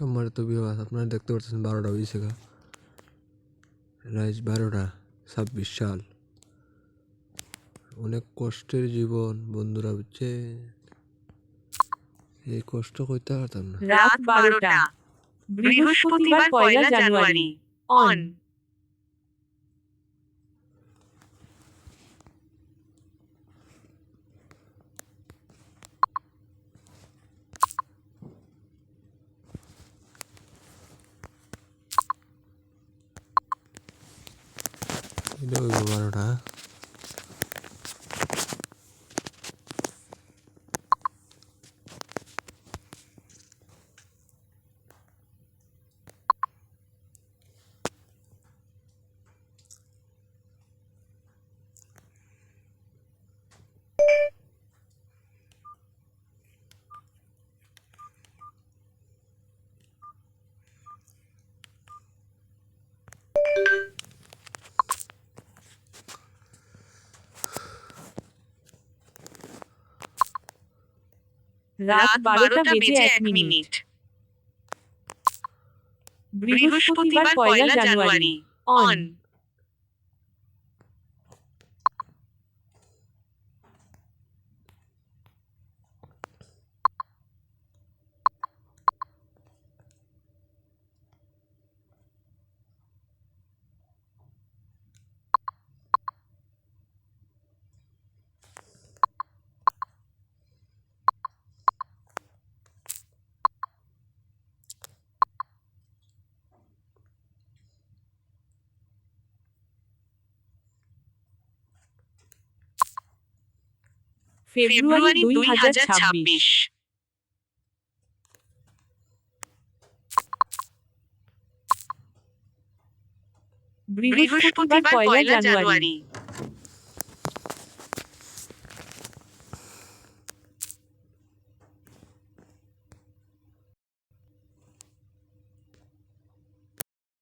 সম্মানিত বিভাগ আপনারা দেখতে পাচ্ছেন বারোটা গা রাইজ বারোটা ছাব্বিশ সাল। অনেক কষ্টের জীবন, বন্ধুরা বুঝছে এই কষ্ট করতে পারতাম না। রাত বারোটা, বৃহস্পতিবার পয়লা জানুয়ারি, অন। இது இவரோட রাত বারোটা বেজে এক মিনিট। বৃহস্পতিবার পয়লা জানুয়ারি। অন ফেব্রুয়ারি দুই হাজার ছাব্বিশ। বৃহস্পতিবার পয়লা জানুয়ারি।